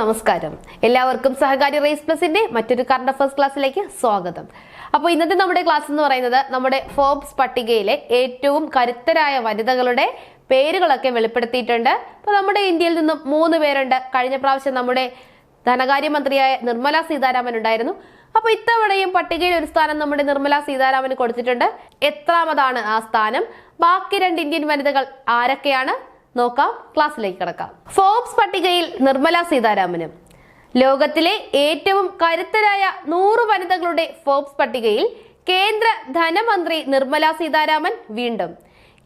നമസ്കാരം. എല്ലാവർക്കും സഹകാരി റേസ് പ്ലസിന്റെ മറ്റൊരു കറണ്ട് അഫയേഴ്സ് ക്ലാസ്സിലേക്ക് സ്വാഗതം. അപ്പോൾ ഇന്നത്തെ നമ്മുടെ ക്ലാസ് എന്ന് പറയുന്നത് നമ്മുടെ ഫോബ്സ് പട്ടികയിലെ ഏറ്റവും കരുത്തരായ വനിതകളുടെ പേരുകളൊക്കെ വെളിപ്പെടുത്തിയിട്ടുണ്ട്. അപ്പോൾ നമ്മുടെ ഇന്ത്യയിൽ നിന്നും മൂന്ന് പേരുണ്ട്. കഴിഞ്ഞ പ്രാവശ്യം നമ്മുടെ ധനകാര്യമന്ത്രിയായ നിർമ്മല സീതാരാമൻ ഉണ്ടായിരുന്നു. അപ്പൊ ഇത്തവണയും പട്ടികയിൽ ഒരു സ്ഥാനം നമ്മുടെ നിർമ്മല സീതാരാമന് കൊടുത്തിട്ടുണ്ട്. എത്രാമതാണ് ആ സ്ഥാനം? ബാക്കി രണ്ട് ഇന്ത്യൻ വനിതകൾ ആരൊക്കെയാണ്? നോക്കാം ക്ലാസ്സിലേക്ക് കിടക്കാം. ഫോബ്സ് പട്ടികയിൽ നിർമ്മല സീതാരാമനും. ലോകത്തിലെ ഏറ്റവും കരുത്തരായ നൂറ് വനിതകളുടെ ഫോബ്സ് പട്ടികയിൽ കേന്ദ്ര ധനമന്ത്രി നിർമ്മല സീതാരാമൻ വീണ്ടും.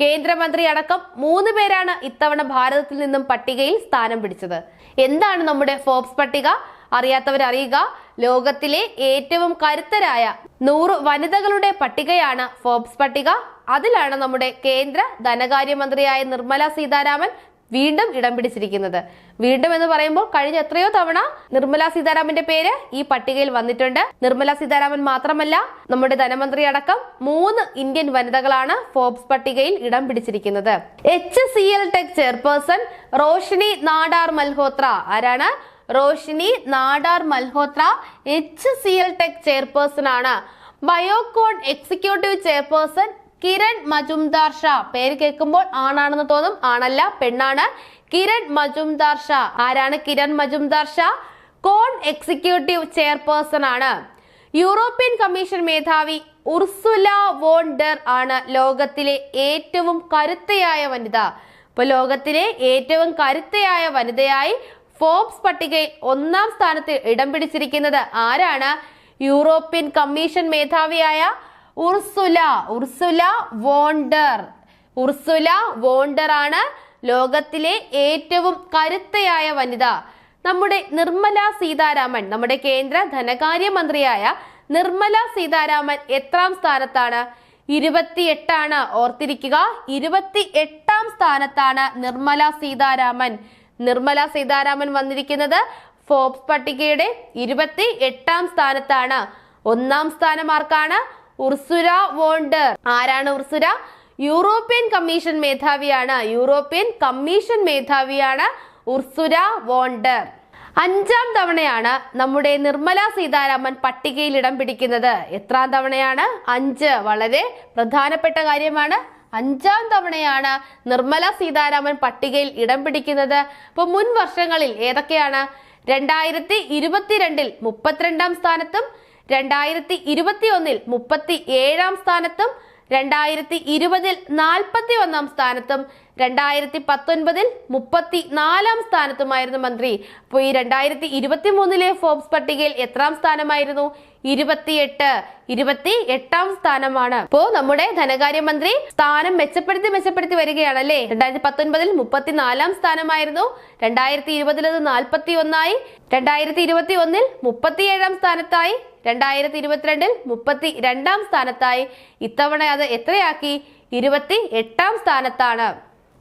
കേന്ദ്രമന്ത്രി അടക്കം മൂന്ന് പേരാണ് ഇത്തവണ ഭാരതത്തിൽ നിന്നും പട്ടികയിൽ സ്ഥാനം പിടിച്ചത്. എന്താണ് നമ്മുടെ ഫോബ്സ് പട്ടിക? അറിയാത്തവർ അറിയുക ലോകത്തിലെ ഏറ്റവും കരുത്തരായ നൂറ് വനിതകളുടെ പട്ടികയാണ് ഫോബ്സ് പട്ടിക. അതിലാണ് നമ്മുടെ കേന്ദ്ര ധനകാര്യമന്ത്രിയായ നിർമ്മല സീതാരാമൻ വീണ്ടും ഇടം പിടിച്ചിരിക്കുന്നത്. വീണ്ടും എന്ന് പറയുമ്പോൾ കഴിഞ്ഞ എത്രയോ തവണ നിർമ്മല സീതാരാമന്റെ പേര് ഈ പട്ടികയിൽ വന്നിട്ടുണ്ട്. നിർമ്മല സീതാരാമൻ മാത്രമല്ല നമ്മുടെ ധനമന്ത്രി അടക്കം മൂന്ന് ഇന്ത്യൻ വനിതകളാണ് ഫോബ്സ് പട്ടികയിൽ ഇടം പിടിച്ചിരിക്കുന്നത്. H C L tech chairperson Roshni Nadar Malhotra ആരാണ്? Roshni Nadar Malhotra H C L tech chairperson ആണ്. Biocon executive chairperson Kiran Mazumdar Shaw. പേര് കേൾക്കുമ്പോൾ ആണാണെന്ന് തോന്നും. ആണല്ല പെണ്ണാണ്. കിരൺ മജുംദാർ ഷാ. ആരാണ് കിരൺ മജുംദാർ ഷാ? കോൺ എക്സിക്യൂട്ടീവ് ചെയർപേഴ്സൺ ആണ്. യൂറോപ്യൻ കമ്മീഷൻ മേധാവി ഉർസുല വോൺ വോണ്ടർ ആണ് ലോകത്തിലെ ഏറ്റവും കരുത്തയായ വനിത. ഇപ്പൊ ലോകത്തിലെ ഏറ്റവും കരുത്തയായ വനിതയായി ഫോബ്സ് പട്ടികയിൽ ഒന്നാം സ്ഥാനത്ത് ഇടം പിടിച്ചിരിക്കുന്നത് ആരാണ്? European commission മേധാവിയായ Ursula Ursula von der. Ursula von der ആണ് ലോകത്തിലെ ഏറ്റവും കരുത്തയായ വനിത. നമ്മുടെ നിർമ്മല സീതാരാമൻ നമ്മുടെ കേന്ദ്ര ധനകാര്യമന്ത്രിയായ നിർമ്മല സീതാരാമൻ എത്രാം സ്ഥാനത്താണ്? ഇരുപത്തിയെട്ടാണ്. ഓർത്തിരിക്കുക ഇരുപത്തി എട്ടാം സ്ഥാനത്താണ് നിർമ്മല സീതാരാമൻ. നിർമ്മല സീതാരാമൻ വന്നിരിക്കുന്നത് ഫോബ്സ് പട്ടികയുടെ ഇരുപത്തി എട്ടാം സ്ഥാനത്താണ്. ഒന്നാം സ്ഥാനം ആർക്കാണ്? ഉർസുര വോണ്ടർ ആരാണ് ഉർസുര? യൂറോപ്യൻ കമ്മീഷൻ മേധാവിയാണ്. യൂറോപ്യൻ കമ്മീഷൻ മേധാവിയാണ് ഉർസുര വോണ്ടർ അഞ്ചാം തവണയാണ് നമ്മുടെ നിർമ്മല സീതാരാമൻ പട്ടികയിൽ ഇടം പിടിക്കുന്നത്. എത്രാം തവണയാണ്? അഞ്ച്. വളരെ പ്രധാനപ്പെട്ട കാര്യമാണ്. അഞ്ചാം തവണയാണ് നിർമ്മല സീതാരാമൻ പട്ടികയിൽ ഇടം പിടിക്കുന്നത്. ഇപ്പൊ മുൻ വർഷങ്ങളിൽ ഏതൊക്കെയാണ്? രണ്ടായിരത്തി ഇരുപത്തിരണ്ടിൽ മുപ്പത്തിരണ്ടാം സ്ഥാനത്തും രണ്ടായിരത്തി ഇരുപത്തി ഒന്നിൽ മുപ്പത്തി ഏഴാം സ്ഥാനത്തും രണ്ടായിരത്തി ഇരുപതിൽ നാൽപ്പത്തി ഒന്നാം സ്ഥാനത്തും രണ്ടായിരത്തി പത്തൊൻപതിൽ മുപ്പത്തി നാലാം സ്ഥാനത്തുമായിരുന്നു മന്ത്രി. അപ്പോൾ ഈ രണ്ടായിരത്തി ഇരുപത്തി മൂന്നിലെ ഫോബ്സ് പട്ടികയിൽ എത്രാം സ്ഥാനമായിരുന്നു? ഇരുപത്തിയെട്ട്. ഇരുപത്തി എട്ടാം സ്ഥാനമാണ്. ഇപ്പോ നമ്മുടെ ധനകാര്യമന്ത്രി സ്ഥാനം മെച്ചപ്പെടുത്തി മെച്ചപ്പെടുത്തി വരികയാണ് അല്ലേ രണ്ടായിരത്തി പത്തൊൻപതിൽ മുപ്പത്തിനാലാം സ്ഥാനമായിരുന്നു. രണ്ടായിരത്തി ഇരുപതിൽ അത് നാൽപ്പത്തി ഒന്നായി രണ്ടായിരത്തി ഇരുപത്തി ഒന്നിൽ മുപ്പത്തിയേഴാം സ്ഥാനത്തായി. രണ്ടായിരത്തി ഇരുപത്തിരണ്ടിൽ മുപ്പത്തി രണ്ടാം സ്ഥാനത്തായി. ഇത്തവണ അത് എത്രയാക്കി? ഇരുപത്തി എട്ടാം സ്ഥാനത്താണ്.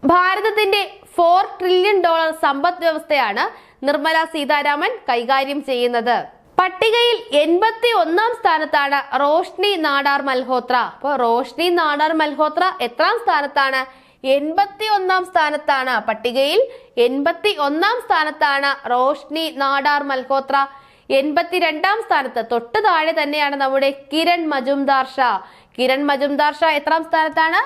ഭാരതത്തിന്റെ ഫോർ ട്രില്യൺ ഡോളർ സമ്പദ് വ്യവസ്ഥയാണ് നിർമ്മല സീതാരാമൻ കൈകാര്യം ചെയ്യുന്നത്. പട്ടികയിൽ എൺപത്തി ഒന്നാം സ്ഥാനത്താണ് റോഷ്നി നാടാർ മൽഹോത്ര. അപ്പോൾ റോഷ്നി നാടാർ മൽഹോത്ര എത്രാം സ്ഥാനത്താണ്? എൺപത്തി ഒന്നാം സ്ഥാനത്താണ്. പട്ടികയിൽ എൺപത്തി ഒന്നാം സ്ഥാനത്താണ് റോഷ്നി നാടാർ മൽഹോത്ര. എൺപത്തിരണ്ടാം സ്ഥാനത്ത്. തൊട്ട് താഴെ തന്നെയാണ് നമ്മുടെ കിരൺ മജുംദാർ ഷാ. കിരൺ മജുംദാർ ഷാ എത്രാം സ്ഥാനത്താണ്?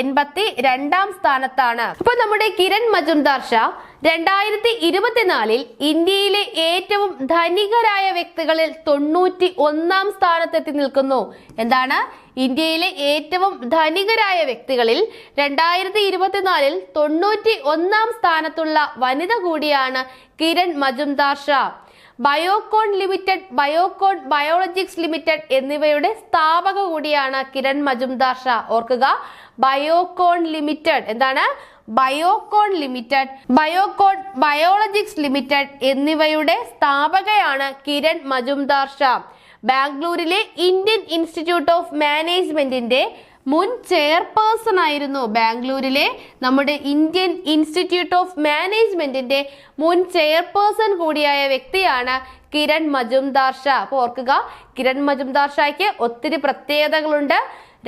എൺപത്തി രണ്ടാം സ്ഥാനത്താണ്. അപ്പൊ നമ്മുടെ കിരൺ മജുംദാർ ഷാ രണ്ടായിരത്തി ഇരുപത്തിനാലിൽ ഇന്ത്യയിലെ ഏറ്റവും ധനികരായ വ്യക്തികളിൽ തൊണ്ണൂറ്റി ഒന്നാം സ്ഥാനത്തെത്തി നിൽക്കുന്നു. എന്താണ്? ഇന്ത്യയിലെ ഏറ്റവും ധനികരായ വ്യക്തികളിൽ രണ്ടായിരത്തി ഇരുപത്തിനാലിൽ തൊണ്ണൂറ്റി ഒന്നാം സ്ഥാനത്തുള്ള വനിത കൂടിയാണ് Kiran Mazumdar Shaw. Biocon limited Biocon biologics limited എന്നിവയുടെ സ്ഥാപക കൂടിയാണ് കിരൺ മജുംദാർ ഷാ. ഓർക്കുക ബയോകോൺ ലിമിറ്റഡ് എന്താണ്? Biocon limited Biocon biologics limited എന്നിവയുടെ സ്ഥാപകയാണ് കിരൺ മജുംദാർ ഷാ. ബാംഗ്ലൂരിലെ ഇന്ത്യൻ ഇൻസ്റ്റിറ്റ്യൂട്ട് ഓഫ് മാനേജ്മെന്റിന്റെ മുൻ ചെയർപേഴ്സൺ ആയിരുന്നു ബാംഗ്ലൂരിലെ നമ്മുടെ ഇന്ത്യൻ ഇൻസ്റ്റിറ്റ്യൂട്ട് ഓഫ് മാനേജ്മെന്റിന്റെ മുൻ ചെയർപേഴ്സൺ കൂടിയായ വ്യക്തിയാണ് കിരൺ മജുംദാർ ഷാ അപ്പോൾ ഓർക്കുക കിരൺ മജുംദാർ ഷായ്ക്ക് ഒത്തിരി പ്രത്യേകതകളുണ്ട്.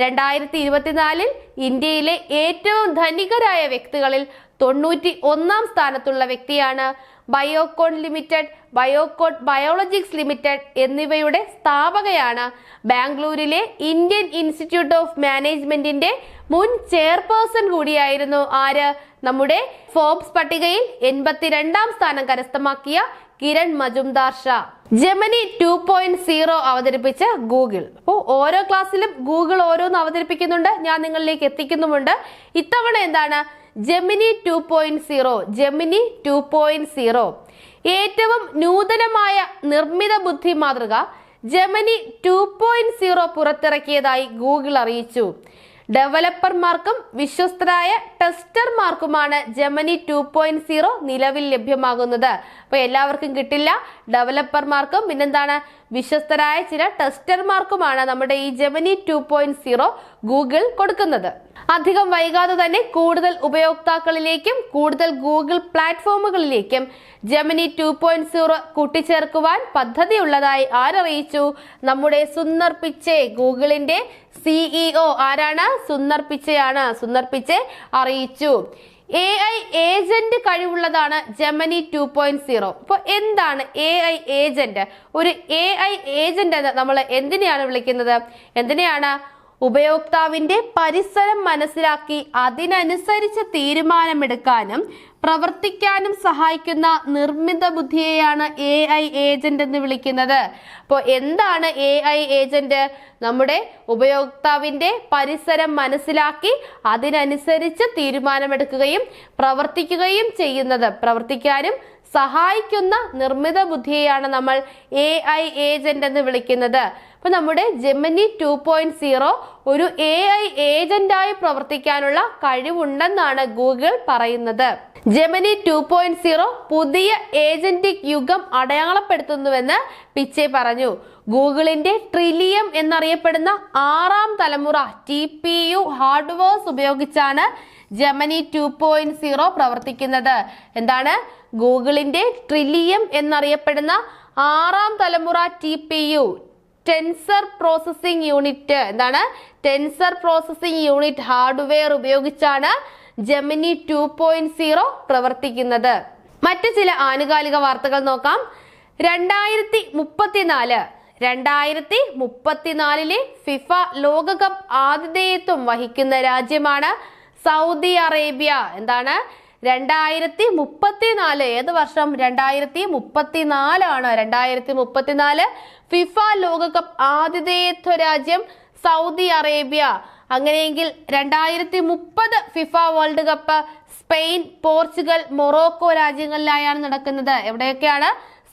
രണ്ടായിരത്തി ഇരുപത്തിനാലിൽ ഇന്ത്യയിലെ ഏറ്റവും ധനികരായ വ്യക്തികളിൽ തൊണ്ണൂറ്റി ഒന്നാം സ്ഥാനത്തുള്ള വ്യക്തിയാണ് Biocon limited Biocon biologics limited എന്നിവയുടെ സ്ഥാപകയാണ് ബാംഗ്ലൂരിലെ ഇന്ത്യൻ ഇൻസ്റ്റിറ്റ്യൂട്ട് ഓഫ് മാനേജ്മെന്റിന്റെ മുൻ ചെയർപേഴ്സൺ കൂടിയായിരുന്നു ആര്? നമ്മുടെ ഫോബ്സ് പട്ടികയിൽ എൺപത്തിരണ്ടാം സ്ഥാനം കരസ്ഥമാക്കിയ Kiran Mazumdar Shaw. Gemini two point zero അവതരിപ്പിച്ച ഗൂഗിൾ. അപ്പോൾ ഓരോ ക്ലാസ്സിലും ഗൂഗിൾ ഓരോന്ന് അവതരിപ്പിക്കുന്നുണ്ട് ഞാൻ നിങ്ങളിലേക്ക് എത്തിക്കുന്നുമുണ്ട്. ഇത്തവണ എന്താണ്? Gemini two point zero Gemini two point zero ഏറ്റവും നൂതനമായ നിർമ്മിത ബുദ്ധി മാതൃക ജെമിനി ടു പോയിന്റ് സീറോ പുറത്തിറക്കിയതായി ഗൂഗിൾ അറിയിച്ചു. ഡെവലപ്പർമാർക്കും വിശ്വസ്തരായ ടെസ്റ്റർമാർക്കുമാണ് ജെമനി ടു പോയിന്റ് സീറോ നിലവിൽ ലഭ്യമാകുന്നത്. അപ്പൊ എല്ലാവർക്കും കിട്ടില്ല. ഡെവലപ്പർമാർക്കും പിന്നെന്താണ്? വിശ്വസ്തരായ ചില ടെസ്റ്റർമാർക്കുമാണ് നമ്മുടെ ഈ Gemini two point zero Google കൊടുക്കുന്നത്. അധികം വൈകാതെ തന്നെ കൂടുതൽ ഉപയോക്താക്കളിലേക്കും കൂടുതൽ ഗൂഗിൾ പ്ലാറ്റ്ഫോമുകളിലേക്കും ജമിനി ടു പോയിന്റ് സീറോ കൂട്ടിച്ചേർക്കുവാൻ പദ്ധതിയുള്ളതായി ആരറിയിച്ചു. നമ്മുടെ സുന്ദർ പിച്ചെ ഗൂഗിളിന്റെ സിഇഒ ആരാണ്? സുന്ദർ പിച്ചയാണ് സുന്ദർ പിച്ചെ അറിയിച്ചു. എ ഐ ഏജന്റ് കഴിവുള്ളതാണ് ജമനി ടു പോയിന്റ് സീറോ. അപ്പോൾ എന്താണ് എ ഐ ഏജന്റ് ഒരു എ ഐ ഏജന്റ് എന്ന് നമ്മൾ എന്തിനെയാണ് വിളിക്കുന്നത്? എന്തിനെയാണ്? ഉപയോക്താവിന്റെ പരിസരം മനസ്സിലാക്കി അതിനനുസരിച്ച് തീരുമാനമെടുക്കാനും പ്രവർത്തിക്കാനും സഹായിക്കുന്ന നിർമ്മിത ബുദ്ധിയെയാണ് എ ഐ ഏജന്റ് എന്ന് വിളിക്കുന്നത്. അപ്പോൾ എന്താണ് എ ഐ ഏജന്റ് നമ്മുടെ ഉപയോക്താവിന്റെ പരിസരം മനസ്സിലാക്കി അതിനനുസരിച്ച് തീരുമാനമെടുക്കുകയും പ്രവർത്തിക്കുകയും ചെയ്യുന്നത്. പ്രവർത്തിക്കാനും സഹായിക്കുന്ന നിർമ്മിത ബുദ്ധിയെയാണ് നമ്മൾ എ ഐ ഏജന്റ് എന്ന് വിളിക്കുന്നത്. അപ്പൊ നമ്മുടെ ജെമിനി ടു പോയിന്റ് സീറോ ഒരു എ ഐ ഏജന്റായി പ്രവർത്തിക്കാനുള്ള കഴിവുണ്ടെന്നാണ് ഗൂഗിൾ പറയുന്നത്. ജെമിനി ടു പോയിന്റ് സീറോ പുതിയ ഏജന്റിക് യുഗം അടയാളപ്പെടുത്തുന്നുവെന്ന് പിച്ചെ പറഞ്ഞു. ഗൂഗിളിന്റെ ട്രിലിയം എന്നറിയപ്പെടുന്ന ആറാം തലമുറ ടി പി യു ഹാർഡ്വെയർസ് ഉപയോഗിച്ചാണ് ജെമനി ടു പോയിന്റ് സീറോ പ്രവർത്തിക്കുന്നത്. എന്താണ്? ഗൂഗിളിന്റെ ട്രില്ലിയം എന്നറിയപ്പെടുന്ന ആറാം തലമുറ T P U tensor processing unit. എന്താണ്? ടെൻസർ പ്രോസസ്സിംഗ് യൂണിറ്റ് ഹാർഡ്വെയർ ഉപയോഗിച്ചാണ് ജെമിനി ടു പോയിന്റ് സീറോ പ്രവർത്തിക്കുന്നത്. മറ്റ് ചില ആനുകാലിക വാർത്തകൾ നോക്കാം. രണ്ടായിരത്തി മുപ്പത്തിനാല് രണ്ടായിരത്തി മുപ്പത്തിനാലിലെ ഫിഫ ലോകകപ്പ് ആതിഥേയത്വം വഹിക്കുന്ന രാജ്യമാണ് സൗദി അറേബ്യ എന്താണ്? രണ്ടായിരത്തി മുപ്പത്തിനാല് ഏത് വർഷം? രണ്ടായിരത്തി മുപ്പത്തിനാലാണ് രണ്ടായിരത്തി മുപ്പത്തിനാല് ഫിഫ ലോകകപ്പ് ആതിഥേയത്വ രാജ്യം സൗദി അറേബ്യ. അങ്ങനെയെങ്കിൽ രണ്ടായിരത്തി മുപ്പത് FIFA world cup Spain Portugal Morocco രാജ്യങ്ങളിലായാണ് നടക്കുന്നത്. എവിടെയൊക്കെയാണ്?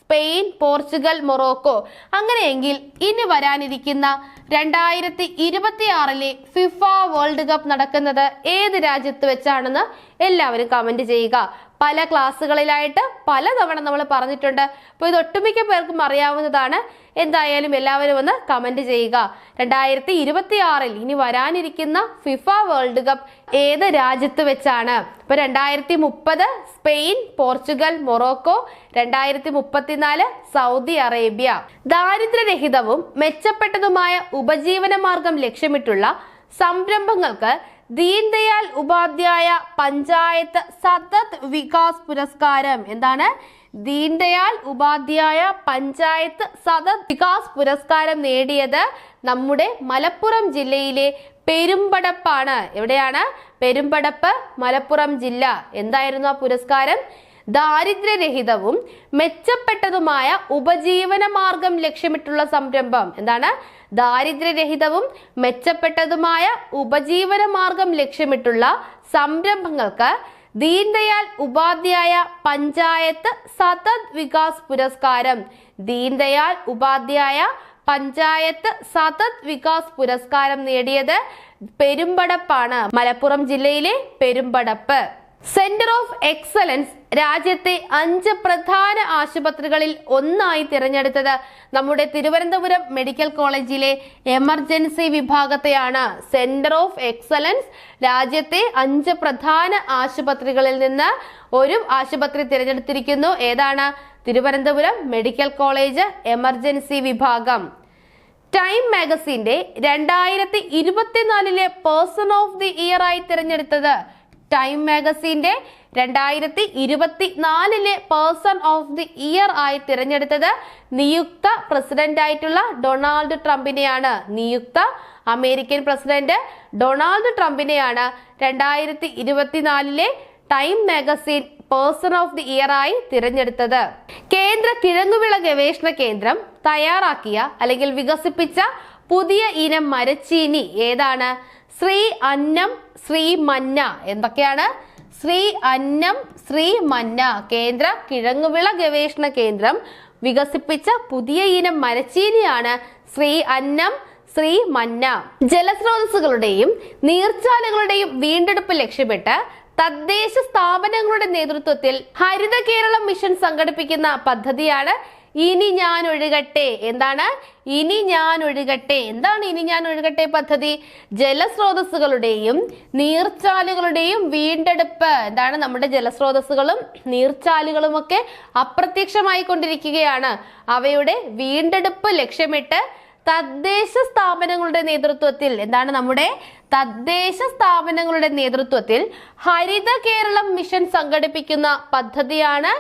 സ്പെയിൻ പോർച്ചുഗൽ മൊറോക്കോ അങ്ങനെയെങ്കിൽ ഇനി വരാനിരിക്കുന്ന രണ്ടായിരത്തി ഇരുപത്തിയാറിലെ ഫിഫ വേൾഡ് കപ്പ് നടക്കുന്നത് ഏത് രാജ്യത്ത് വെച്ചാണെന്ന് എല്ലാവരും കമന്റ് ചെയ്യുക. പല ക്ലാസ്സുകളിലായിട്ട് പലതവണ നമ്മൾ പറഞ്ഞിട്ടുണ്ട്. അപ്പോൾ ഇത് ഒട്ടുമിക്ക പേർക്കും അറിയാവുന്നതാണ്. എന്തായാലും എല്ലാവരും ഒന്ന് കമന്റ് ചെയ്യുക. രണ്ടായിരത്തി ഇരുപത്തി ആറിൽ ഇനി വരാനിരിക്കുന്ന ഫിഫ വേൾഡ് കപ്പ് ഏത് രാജ്യത്ത് വെച്ചാണ്? ഇപ്പൊ രണ്ടായിരത്തി മുപ്പത് സ്പെയിൻ പോർച്ചുഗൽ മൊറോക്കോ. രണ്ടായിരത്തി മുപ്പത്തിനാല് സൗദി അറേബ്യ. ദാരിദ്ര്യരഹിതവും മെച്ചപ്പെട്ടതുമായ ഉപജീവന മാർഗം ലക്ഷ്യമിട്ടുള്ള സംരംഭങ്ങൾക്ക് ദീൻദയാൽ ഉപാധ്യായ പഞ്ചായത്ത് സതത് വികാസ് പുരസ്കാരം. എന്താണ്? ദീൻദയാൽ ഉപാധ്യായ പഞ്ചായത്ത് സതത് വികാസ് പുരസ്കാരം നേടിയത് നമ്മുടെ മലപ്പുറം ജില്ലയിലെ പെരുമ്പടപ്പാണ്. എവിടെയാണ്? പെരുമ്പടപ്പ് മലപ്പുറം ജില്ല. എന്തായിരുന്നു ആ പുരസ്കാരം? ദാരിദ്ര്യരഹിതവും മെച്ചപ്പെട്ടതുമായ ഉപജീവന മാർഗം ലക്ഷ്യമിട്ടുള്ള സംരംഭം. എന്താണ്? ദാരിദ്ര്യരഹിതവും മെച്ചപ്പെട്ടതുമായ ഉപജീവന മാർഗം ലക്ഷ്യമിട്ടുള്ള സംരംഭങ്ങൾക്ക് ദീൻദയാൽ ഉപാധ്യായ പഞ്ചായത്ത് സതത് വികാസ് പുരസ്കാരം. ദീൻദയാൽ ഉപാധ്യായ പഞ്ചായത്ത് സതത് വികാസ് പുരസ്കാരം നേടിയത് പെരുമ്പടപ്പാണ്. മലപ്പുറം ജില്ലയിലെ പെരുമ്പടപ്പ്. സെന്റർ ഓഫ് എക്സലൻസ് രാജ്യത്തെ അഞ്ച് പ്രധാന ആശുപത്രികളിൽ ഒന്നായി തിരഞ്ഞെടുത്തത് നമ്മുടെ തിരുവനന്തപുരം മെഡിക്കൽ കോളേജിലെ എമർജൻസി വിഭാഗത്തെയാണ്. സെന്റർ ഓഫ് എക്സലൻസ് രാജ്യത്തെ അഞ്ച് പ്രധാന ആശുപത്രികളിൽ നിന്ന് ഒരു ആശുപത്രി തിരഞ്ഞെടുത്തിരിക്കുന്നു. ഏതാണ്? തിരുവനന്തപുരം മെഡിക്കൽ കോളേജ് എമർജൻസി വിഭാഗം. ടൈം മാഗസിന്റെ രണ്ടായിരത്തി ഇരുപത്തിനാലിലെ പേഴ്സൺ ഓഫ് ദി ഇയർ ആയി തിരഞ്ഞെടുത്തത് ടൈം മാഗസിന്റെ രണ്ടായിരത്തി ഇരുപത്തി നാലിലെ പേഴ്സൺ ഓഫ് ദി ഇയർ ആയി തിരഞ്ഞെടുത്തത് നിയുക്ത പ്രസിഡന്റ് ആയിട്ടുള്ള ഡൊണാൾഡ് ട്രംപിനെയാണ്. നിയുക്ത അമേരിക്കൻ പ്രസിഡന്റ് ഡൊണാൾഡ് ട്രംപിനെയാണ് രണ്ടായിരത്തി ഇരുപത്തിനാലിലെ time magazine person of the year ആയി തിരഞ്ഞെടുത്തത്. കേന്ദ്ര കിഴങ്ങുവിള ഗവേഷണ കേന്ദ്രം തയ്യാറാക്കിയ അല്ലെങ്കിൽ വികസിപ്പിച്ച പുതിയ ഇനം മരച്ചീനി ഏതാണ്? ശ്രീ അന്നം ശ്രീ മന്ന എന്തൊക്കെയാണ്? ശ്രീ അന്നം ശ്രീ മന്ന കേന്ദ്ര കിഴങ്ങുവിള ഗവേഷണ കേന്ദ്രം വികസിപ്പിച്ച പുതിയ ഇനം മരച്ചീനിയാണ് ശ്രീ അന്നം ശ്രീ മന്ന. ജലസ്രോതസ്സുകളുടെയും നീർച്ചാലുകളുടെയും വീണ്ടെടുപ്പ് ലക്ഷ്യമിട്ട് തദ്ദേശ സ്ഥാപനങ്ങളുടെ നേതൃത്വത്തിൽ ഹരിത കേരളം മിഷൻ സംഘടിപ്പിക്കുന്ന പദ്ധതിയാണ് ഇനി ഞാൻ ഒഴുകട്ടെ. എന്താണ്? ഇനി ഞാൻ ഒഴുകട്ടെ. എന്താണ് ഇനി ഞാൻ ഒഴുകട്ടെ പദ്ധതി? ജലസ്രോതസ്സുകളുടെയും നീർച്ചാലുകളുടെയും വീണ്ടെടുപ്പ്. എന്താണ്? നമ്മുടെ ജലസ്രോതസ്സുകളും നീർച്ചാലുകളുമൊക്കെ അപ്രത്യക്ഷമായി കൊണ്ടിരിക്കുകയാണ് അവയുടെ വീണ്ടെടുപ്പ് ലക്ഷ്യമിട്ട് തദ്ദേശ സ്ഥാപനങ്ങളുടെ നേതൃത്വത്തിൽ എന്താണ് നമ്മുടെ തദ്ദേശ സ്ഥാപനങ്ങളുടെ നേതൃത്വത്തിൽ ഹരിത കേരളം മിഷൻ സംഘടിപ്പിക്കുന്ന പദ്ധതിയാണ്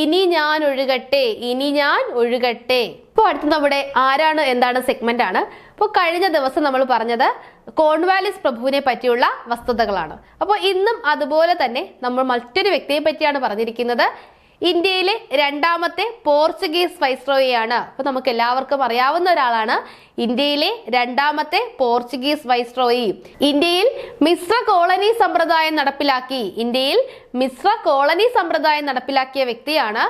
ഇനി ഞാൻ ഒഴുകട്ടെ ഇനി ഞാൻ ഒഴുകട്ടെ. ഇപ്പോൾ അടുത്ത് നമ്മുടെ ആരാണ് എന്താണ് സെഗ്മെന്റ് ആണ്. അപ്പോൾ കഴിഞ്ഞ ദിവസം നമ്മൾ പറഞ്ഞത് കോൺവാലിസ് പ്രഭുവിനെ പറ്റിയുള്ള വസ്തുതകളാണ്. അപ്പോൾ ഇന്നും അതുപോലെ തന്നെ നമ്മൾ മറ്റൊരു വ്യക്തിയെ പറ്റിയാണ് പറഞ്ഞിരിക്കുന്നത്. ഇന്ത്യയിലെ രണ്ടാമത്തെ പോർച്ചുഗീസ് വൈസ്രോയിയാണ്. അപ്പൊ നമുക്ക് എല്ലാവർക്കും അറിയാവുന്ന ഒരാളാണ് ഇന്ത്യയിലെ രണ്ടാമത്തെ പോർച്ചുഗീസ് വൈസ്രോയി. ഇന്ത്യയിൽ മിശ്ര കോളനി സമ്പ്രദായം നടപ്പിലാക്കി. ഇന്ത്യയിൽ മിശ്ര കോളനി സമ്പ്രദായം നടപ്പിലാക്കിയ വ്യക്തിയാണ്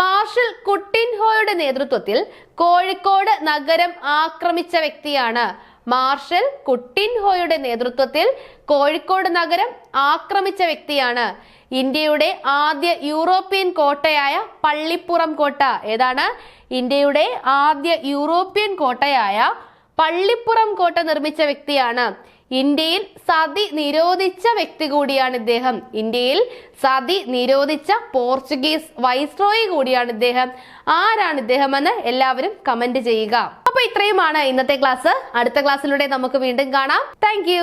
മാർഷൽ കുട്ടിൻഹോയുടെ നേതൃത്വത്തിൽ കോഴിക്കോട് നഗരം ആക്രമിച്ച വ്യക്തിയാണ്. മാർഷൽ കുട്ടിൻഹോയുടെ നേതൃത്വത്തിൽ കോഴിക്കോട് നഗരം ആക്രമിച്ച വ്യക്തിയാണ്. ഇന്ത്യയുടെ ആദ്യ യൂറോപ്യൻ കോട്ടയായ പള്ളിപ്പുറം കോട്ട. ഏതാണ്? ഇന്ത്യയുടെ ആദ്യ യൂറോപ്യൻ കോട്ടയായ പള്ളിപ്പുറം കോട്ട നിർമ്മിച്ച വ്യക്തിയാണ്. ഇന്ത്യയിൽ സതി നിരോധിച്ച വ്യക്തി കൂടിയാണ് ഇദ്ദേഹം. ഇന്ത്യയിൽ സതി നിരോധിച്ച പോർച്ചുഗീസ് വൈസ്രോയി കൂടിയാണ് ഇദ്ദേഹം. ആരാണ് ഇദ്ദേഹം എന്ന് എല്ലാവരും കമന്റ് ചെയ്യുക. അപ്പൊ ഇത്രയുമാണ് ഇന്നത്തെ ക്ലാസ്. അടുത്ത ക്ലാസ്സിലൂടെ നമുക്ക് വീണ്ടും കാണാം. താങ്ക്